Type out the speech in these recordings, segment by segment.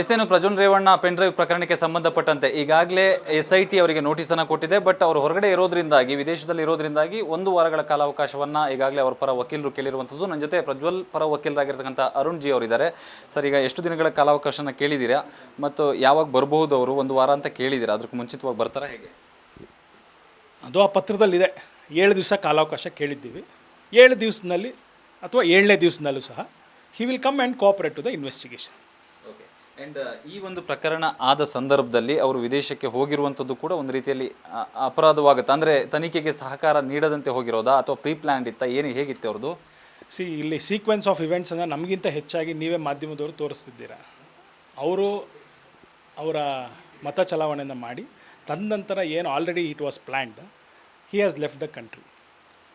S ಏನು Prajwal Revanna pen drive ಪ್ರಕರಣಕ್ಕೆ ಸಂಬಂಧಪಟ್ಟಂತೆ ಈಗಾಗಲೇ ಎಸ್ ಐ ಟಿ ಅವರಿಗೆ ನೋಟಿಸನ್ನು ಕೊಟ್ಟಿದೆ, ಬಟ್ ಅವರು ಹೊರಗಡೆ ಇರೋದ್ರಿಂದಾಗಿ, ವಿದೇಶದಲ್ಲಿ ಇರೋದ್ರಿಂದಾಗಿ ಒಂದು ವಾರಗಳ ಕಾಲಾವಕಾಶವನ್ನು ಈಗಾಗಲೇ ಅವರ ಪರ ವಕೀಲರು ಕೇಳಿರುವಂಥದ್ದು. ನನ್ನ ಜೊತೆ ಪ್ರಜ್ವಲ್ ಪರ ವಕೀಲರಾಗಿರ್ತಕ್ಕಂಥ ಅರುಣ್ ಜಿ ಅವರಿದ್ದಾರೆ. ಸರ್, ಈಗ ಎಷ್ಟು ದಿನಗಳ ಕಾಲಾವಕಾಶನ ಕೇಳಿದ್ದೀರಾ? ಮತ್ತು ಯಾವಾಗ ಬರಬಹುದು ಅವರು? ಒಂದು ವಾರ ಅಂತ ಕೇಳಿದ್ದೀರಾ? ಅದಕ್ಕೆ ಮುಂಚಿತವಾಗಿ ಬರ್ತಾರಾ ಹೇಗೆ? ಅದು ಆ ಪತ್ರದಲ್ಲಿದೆ. ಏಳು ದಿವಸ ಕಾಲಾವಕಾಶ ಕೇಳಿದ್ದೀವಿ. ಏಳು ದಿವಸದಲ್ಲಿ ಅಥವಾ ಏಳನೇ ದಿವಸದಲ್ಲೂ ಸಹ, he will come and cooperate to the investigation. And ಈ ಒಂದು ಪ್ರಕರಣ ಆದ ಸಂದರ್ಭದಲ್ಲಿ ಅವರು ವಿದೇಶಕ್ಕೆ ಹೋಗಿರುವಂಥದ್ದು ಕೂಡ ಒಂದು ರೀತಿಯಲ್ಲಿ ಅಪರಾಧವಾಗುತ್ತೆ. ಅಂದರೆ ತನಿಖೆಗೆ ಸಹಕಾರ ನೀಡದಂತೆ ಹೋಗಿರೋದಾ? ಅಥವಾ ಪ್ರೀ ಪ್ಲ್ಯಾನ್ಡ್ ಇತ್ತಾ? ಏನು ಹೇಗಿತ್ತು ಅವ್ರದ್ದು? ಸಿ ಇಲ್ಲಿ ಸೀಕ್ವೆನ್ಸ್ ಆಫ್ ಇವೆಂಟ್ಸನ್ನು ನಮಗಿಂತ ಹೆಚ್ಚಾಗಿ ನೀವೇ ಮಾಧ್ಯಮದವರು ತೋರಿಸ್ತಿದ್ದೀರಾ? ಅವರು ಅವರ ಮತ ಚಲಾವಣೆಯನ್ನು ಮಾಡಿ, ತದನಂತರ ಏನು already it was planned he has left the country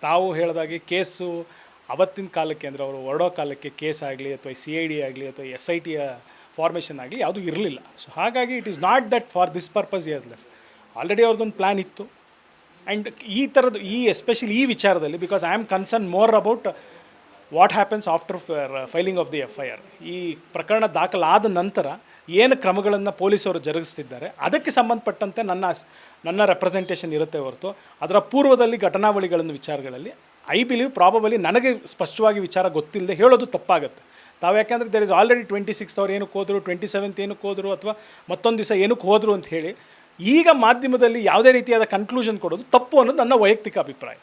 ತಾವು ಹೇಳಿದಾಗೆ ಕೇಸು ಅವತ್ತಿನ ಕಾಲಕ್ಕೆ ಅಂದರೆ ಅವರು ಹೊರಡೋ ಕಾಲಕ್ಕೆ ಕೇಸ್ ಆಗಲಿ, ಅಥವಾ ಸಿ ಐ ಡಿ ಆಗಲಿ, ಅಥವಾ ಎಸ್ ಐ ಟಿಯ ಫಾರ್ಮೇಷನ್ ಆಗಲಿ ಯಾವುದೂ ಇರಲಿಲ್ಲ. ಸೊ ಹಾಗಾಗಿ it is not that for this purpose years left already ಅವ್ರದ್ದೊಂದು ಪ್ಲ್ಯಾನ್ ಇತ್ತು. ಆ್ಯಂಡ್ ಈ ಥರದ್ದು ಈ ಎಸ್ಪೆಷಲಿ ಈ ವಿಚಾರದಲ್ಲಿ because I am concern more about what happens after filing of the F I R ಈ ಪ್ರಕರಣ ದಾಖಲಾದ ನಂತರ ಏನು ಕ್ರಮಗಳನ್ನು ಪೊಲೀಸರು ಜರುಗಿಸ್ತಿದ್ದಾರೆ, ಅದಕ್ಕೆ ಸಂಬಂಧಪಟ್ಟಂತೆ ನನ್ನ ನನ್ನ ರೆಪ್ರೆಸೆಂಟೇಷನ್ ಇರುತ್ತೆ ಹೊರತು, ಅದರ ಪೂರ್ವದಲ್ಲಿ ಘಟನಾವಳಿಗಳನ್ನು ವಿಚಾರಗಳಲ್ಲಿ ಐ ಬಿಲೀವ್ ಪ್ರಾಬಬಲಿ ನನಗೆ ಸ್ಪಷ್ಟವಾಗಿ ವಿಚಾರ ಗೊತ್ತಿಲ್ಲದೆ ಹೇಳೋದು ತಪ್ಪಾಗುತ್ತೆ. ತಾವು ಯಾಕೆಂದರೆ there is already twenty six ಅವ್ರು ಏನಕ್ಕೆ ಹೋದರು ಟ್ವೆಂಟಿ ಸೆವೆಂತ್ ಏನಕ್ಕೆ ಹೋದರು ಅಥವಾ ಮತ್ತೊಂದು ದಿವಸ ಏನಕ್ಕೆ ಹೋದರು ಅಂತ ಹೇಳಿ ಈಗ ಮಾಧ್ಯಮದಲ್ಲಿ ಯಾವುದೇ ರೀತಿಯಾದ ಕನ್ಕ್ಲೂಷನ್ ಕೊಡೋದು ತಪ್ಪು ಅನ್ನೋದು ನನ್ನ ವೈಯಕ್ತಿಕ ಅಭಿಪ್ರಾಯ.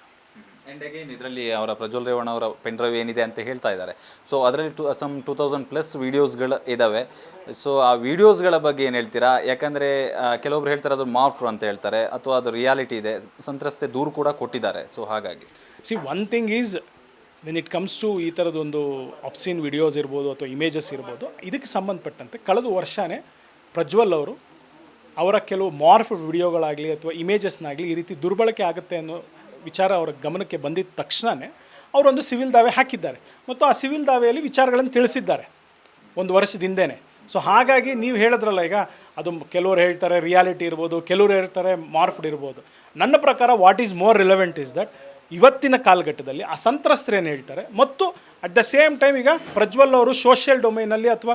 ಆ್ಯಂಡ್ ಅಗೇನ್ ಇದರಲ್ಲಿ ಅವರ ಪ್ರಜ್ವಲ್ ರೇವಣ್ಣ ಅವರ ಪೆನ್ ಡ್ರೈವ್ ಏನಿದೆ ಅಂತ ಹೇಳ್ತಾ ಇದ್ದಾರೆ. ಸೊ ಅದರಲ್ಲಿ to some two thousand plus ವೀಡಿಯೋಸ್ಗಳು ಇದ್ದಾವೆ ಸೊ ಆ ವೀಡಿಯೋಸ್ಗಳ ಬಗ್ಗೆ ಏನು ಹೇಳ್ತೀರಾ? ಯಾಕಂದರೆ ಕೆಲವೊಬ್ರು ಹೇಳ್ತಾರೆ ಅದು ಮಾರ್ಫ್ ಅಂತ ಹೇಳ್ತಾರೆ ಅಥವಾ ಅದು ರಿಯಾಲಿಟಿ ಇದೆ ಸಂತ್ರಸ್ತೆ ದೂರು ಕೂಡ ಕೊಟ್ಟಿದ್ದಾರೆ. ಸೊ ಹಾಗಾಗಿ. See one thing is when it comes to ಈ ಥರದೊಂದು ಅಪ್ಸಿನ್ ವಿಡಿಯೋಸ್ ಇರ್ಬೋದು ಅಥವಾ ಇಮೇಜಸ್ ಇರ್ಬೋದು, ಇದಕ್ಕೆ ಸಂಬಂಧಪಟ್ಟಂತೆ ಕಳೆದ ವರ್ಷವೇ ಪ್ರಜ್ವಲ್ ಅವರು ಅವರ ಕೆಲವು ಮಾರ್ಫ್ ವಿಡಿಯೋಗಳಾಗಲಿ ಅಥವಾ ಇಮೇಜಸ್ನಾಗಲಿ ಈ ರೀತಿ ದುರ್ಬಳಕೆ ಆಗುತ್ತೆ ಅನ್ನೋ ವಿಚಾರ ಅವರ ಗಮನಕ್ಕೆ ಬಂದಿದ್ದ ತಕ್ಷಣವೇ ಅವರೊಂದು ಸಿವಿಲ್ ದಾವೆ ಹಾಕಿದ್ದಾರೆ. ಮತ್ತು ಆ ಸಿವಿಲ್ ದಾವೆಯಲ್ಲಿ ವಿಚಾರಗಳನ್ನು ತಿಳಿಸಿದ್ದಾರೆ. ಒಂದು ವರ್ಷದಿಂದೇ ಸೊ ಹಾಗಾಗಿ ನೀವು ಹೇಳಿದ್ರಲ್ಲ ಈಗ, ಅದು ಕೆಲವರು ಹೇಳ್ತಾರೆ ರಿಯಾಲಿಟಿ ಇರ್ಬೋದು, ಕೆಲವರು ಹೇಳ್ತಾರೆ ಮಾರ್ಫ್ಡ್ ಇರ್ಬೋದು. ನನ್ನ ಪ್ರಕಾರ what is more relevant is that ಇವತ್ತಿನ ಕಾಲಘಟ್ಟದಲ್ಲಿ ಆ ಸಂತ್ರಸ್ತರು ಏನು ಹೇಳ್ತಾರೆ, ಮತ್ತು ಅಟ್ ದ ಸೇಮ್ ಟೈಮ್ ಈಗ ಪ್ರಜ್ವಲ್ ಅವರು ಸೋಷಿಯಲ್ ಡೊಮೈನಲ್ಲಿ ಅಥವಾ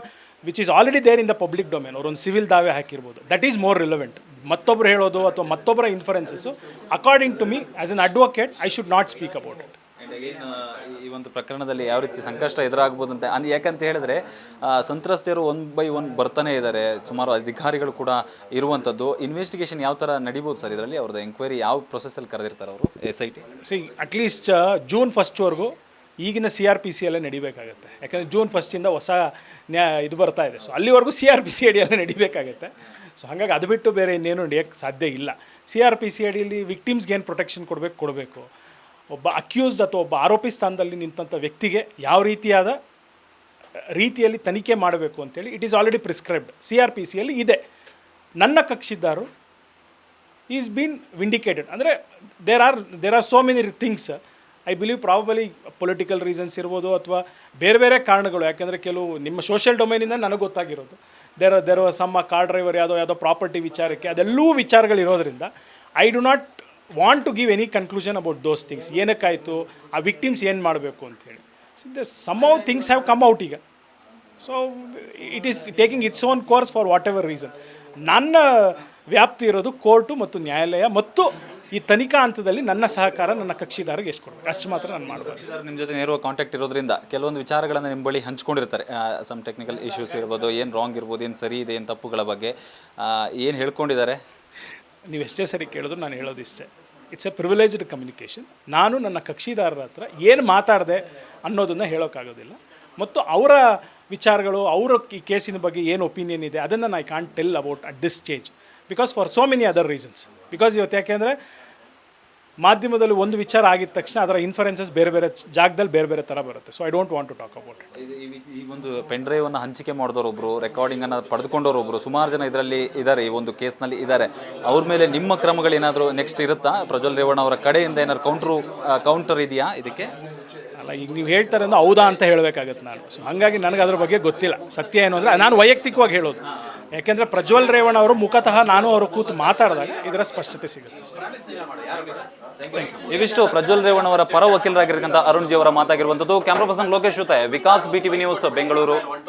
which is already there in the public domain ಅವರು ಒಂದು ಸಿವಿಲ್ ದಾವೆ ಹಾಕಿರ್ಬೋದು. ದಟ್ ಈಸ್ ಮೋರ್ ರಿಲೆವೆಂಟ್ ಮತ್ತೊಬ್ಬರು ಹೇಳೋದು ಅಥವಾ ಮತ್ತೊಬ್ಬರ inferences according to me as an advocate I should not speak about it ಈ ಒಂದು ಪ್ರಕರಣದಲ್ಲಿ ಯಾವ ರೀತಿ ಸಂಕಷ್ಟ ಎದುರಾಗ್ಬೋದು ಅಂತ ಅಂದ್ ಯಾಕಂತ ಹೇಳಿದ್ರೆ ಸಂತ್ರಸ್ತೆಯರು ಒನ್ ಬೈ ಒನ್ ಬರ್ತಾನೆ ಇದ್ದಾರೆ ಸುಮಾರು ಅಧಿಕಾರಿಗಳು ಕೂಡ ಇರುವಂಥದ್ದು ಇನ್ವೆಸ್ಟಿಗೇಷನ್ ಯಾವ ಥರ ನಡಿಬೋದು ಸರ್ ಇದರಲ್ಲಿ? ಅವ್ರದ್ದು ಎಂಕ್ವೈರಿ ಯಾವ ಪ್ರೊಸೆಸಲ್ಲಿ ಕರೆದಿರ್ತಾರೆ ಅವರು? S I T C at least June ಫಸ್ಟ್ವರೆಗೂ ಈಗಿನ ಸಿ ಆರ್ ಪಿ ಸಿ ಅಲ್ಲೇ ನಡಿಬೇಕಾಗುತ್ತೆ. ಯಾಕಂದ್ರೆ ಜೂನ್ ಫಸ್ಟಿಂದ ಹೊಸ ನ್ಯಾ ಇದು ಬರ್ತಾ ಇದೆ. ಸೊ ಅಲ್ಲಿವರೆಗೂ ಸಿ ಆರ್ ಪಿ ಸಿ ಅಡಿಯಲ್ಲೇ ನಡಿಬೇಕಾಗತ್ತೆ. ಸೊ ಹಾಗಾಗಿ ಅದು ಬಿಟ್ಟು ಬೇರೆ ಇನ್ನೇನು ನಡೆಯೋಕ್ಕೆ ಸಾಧ್ಯ ಇಲ್ಲ. ಸಿ ಆರ್ ಪಿ ಸಿ ಅಡಿಯಲ್ಲಿ ವಿಕ್ಟಿಮ್ಸ್ಗೆ ಏನು ಪ್ರೊಟೆಕ್ಷನ್ ಕೊಡಬೇಕು ಕೊಡಬೇಕು? ಒಬ್ಬ ಅಕ್ಯೂಸ್ಡ್ ಅಥವಾ ಒಬ್ಬ ಆರೋಪಿ ಸ್ಥಾನದಲ್ಲಿ ನಿಂತಂಥ ವ್ಯಕ್ತಿಗೆ ಯಾವ ರೀತಿಯಾದ ರೀತಿಯಲ್ಲಿ ತನಿಖೆ ಮಾಡಬೇಕು ಅಂತೇಳಿ it is already prescribed C R P ಸಿಯಲ್ಲಿ ಇದೆ. ನನ್ನ ಕಕ್ಷಿದ್ದಾರು ಈಸ್ ಬೀನ್ ವಿಂಡಿಕೇಟೆಡ್ ಅಂದರೆ there are there are so many things I believe probably political reasons ಇರ್ಬೋದು ಅಥವಾ ಬೇರೆ ಬೇರೆ ಕಾರಣಗಳು. ಯಾಕೆಂದರೆ ಕೆಲವು ನಿಮ್ಮ ಸೋಷಿಯಲ್ ಡೊಮೈನಿಂದ ನನಗೆ ಗೊತ್ತಾಗಿರೋದು. There there some car driver ಯಾವುದೋ ಯಾವುದೋ ಪ್ರಾಪರ್ಟಿ ವಿಚಾರಕ್ಕೆ ಅದೆಲ್ಲವೂ ವಿಚಾರಗಳಿರೋದ್ರಿಂದ I do not want to give any conclusion about those things ಏನಕ್ಕಾಯಿತು? ಆ ವಿಕ್ಟಿಮ್ಸ್ ಏನು ಮಾಡಬೇಕು ಅಂತೇಳಿ. Some of things have come out ಈಗ. So it is taking its own course for whatever reason ನನ್ನ ವ್ಯಾಪ್ತಿ ಇರೋದು ಕೋರ್ಟು ಮತ್ತು ನ್ಯಾಯಾಲಯ ಮತ್ತು ಈ ತನಿಖಾ ಹಂತದಲ್ಲಿ ನನ್ನ ಸಹಕಾರ ನನ್ನ ಕಕ್ಷಿದಾರಿಗೆ ಎಷ್ಟು ಕೊಡಬೇಕು? ಅಷ್ಟು ಮಾತ್ರ ನಾನು ಮಾಡಬೇಕು ನಿಮ್ಮ ಜೊತೆ ನೇರವಾಗಿ ಕಾಂಟ್ಯಾಕ್ಟ್ ಇರೋದ್ರಿಂದ ಕೆಲವೊಂದು ವಿಚಾರಗಳನ್ನು ನಿಮ್ಮ ಬಳಿ ಹಂಚ್ಕೊಂಡಿರ್ತಾರೆ. ಸಮ್ ಟೆಕ್ನಿಕಲ್ ಇಶ್ಯೂಸ್ ಇರ್ಬೋದು, ಏನು ರಾಂಗ್ ಇರ್ಬೋದು, ಏನು ಸರಿ ಇದೆ, ಏನು ತಪ್ಪುಗಳ ಬಗ್ಗೆ ಏನು ಹೇಳ್ಕೊಂಡಿದ್ದಾರೆ? ನೀವು ಎಷ್ಟೇ ಸರಿ ಕೇಳಿದ್ರು ನಾನು ಹೇಳೋದು ಇಷ್ಟೇ ಇಟ್ಸ್ ಎ ಪ್ರಿವಿಲೇಜ್ಡ್ ಕಮ್ಯುನಿಕೇಷನ್ ನಾನು ನನ್ನ ಕಕ್ಷಿದಾರರ ಹತ್ರ ಏನು ಮಾತಾಡಿದೆ ಅನ್ನೋದನ್ನು ಹೇಳೋಕ್ಕಾಗೋದಿಲ್ಲ ಮತ್ತು ಅವರ ವಿಚಾರಗಳು, ಅವರ ಈ ಕೇಸಿನ ಬಗ್ಗೆ ಏನು ಒಪಿನಿಯನ್ ಇದೆ, ಅದನ್ನು I can't tell about at this stage because for so many other reasons because ಇವತ್ತು ಯಾಕೆಂದರೆ ಮಾಧ್ಯಮದಲ್ಲಿ ಒಂದು ವಿಚಾರ ಆಗಿದ ತಕ್ಷಣ ಅದರ ಇನ್ಫರೆನ್ಸಸ್ ಬೇರೆ ಬೇರೆ ಜಾಗದಲ್ಲಿ ಬೇರೆ ಬೇರೆ ಥರ ಬರುತ್ತೆ. So I don't want to talk about it ಈ ಒಂದು ಪೆನ್ ಡ್ರೈವ್ ಅನ್ನು ಹಂಚಿಕೆ ಒಬ್ಬರು ರೆಕಾರ್ಡಿಂಗ್ ಅನ್ನು ಪಡೆದುಕೊಂಡವರೊಬ್ರು ಸುಮಾರು ಜನ ಇದರಲ್ಲಿ ಇದ್ದಾರೆ ಈ ಒಂದು ಕೇಸ್ನಲ್ಲಿ ಇದ್ದಾರೆ ಅವ್ರ ಮೇಲೆ ನಿಮ್ಮ ಕ್ರಮಗಳೇನಾದರೂ ನೆಕ್ಸ್ಟ್ ಇರುತ್ತಾ? ಪ್ರಜ್ವಲ್ ರೇವಣ್ಣ ಅವರ ಕಡೆಯಿಂದ ಏನಾದ್ರು ಕೌಂಟ್ರು ಕೌಂಟರ್ ಇದೆಯಾ? ಇದಕ್ಕೆ? ಅಲ್ಲ, ಈಗ ನೀವು ಹೇಳ್ತಾರೆ ಅಂದ್ರೆ ಹೌದಾ ಅಂತ ಹೇಳಬೇಕಾಗತ್ತೆ ನಾನು. ಸೊ ಹಾಗಾಗಿ ನನಗೆ ಅದ್ರ ಬಗ್ಗೆ ಗೊತ್ತಿಲ್ಲ. ಸತ್ಯ ಏನು ಅಂದರೆ, ನಾನು ವೈಯಕ್ತಿಕವಾಗಿ ಹೇಳೋದು. ಯಾಕೆಂದರೆ ಪ್ರಜ್ವಲ್ ರೇವಣ್ಣ ಅವರು ಮುಖತಃ ನಾನು ಅವರು ಕೂತು ಮಾತಾಡಿದಾಗ ಇದರ ಸ್ಪಷ್ಟತೆ ಸಿಗುತ್ತೆ. ಇವಿಷ್ಟು ಪ್ರಜ್ವಲ್ ರೇವಣ್ ಅವರ ಪರ ವಕೀಲರಾಗಿರ್ತಕ್ಕಂಥ ಅರುಣ್ ಜಿ ಅವರ ಮಾತಾಗಿರುವಂಥದ್ದು. ಕ್ಯಾಮ್ರಾ ಪರ್ಸನ್ ಲೋಕೇಶ್ ಜೊತೆ Vikas B TV news Bengaluru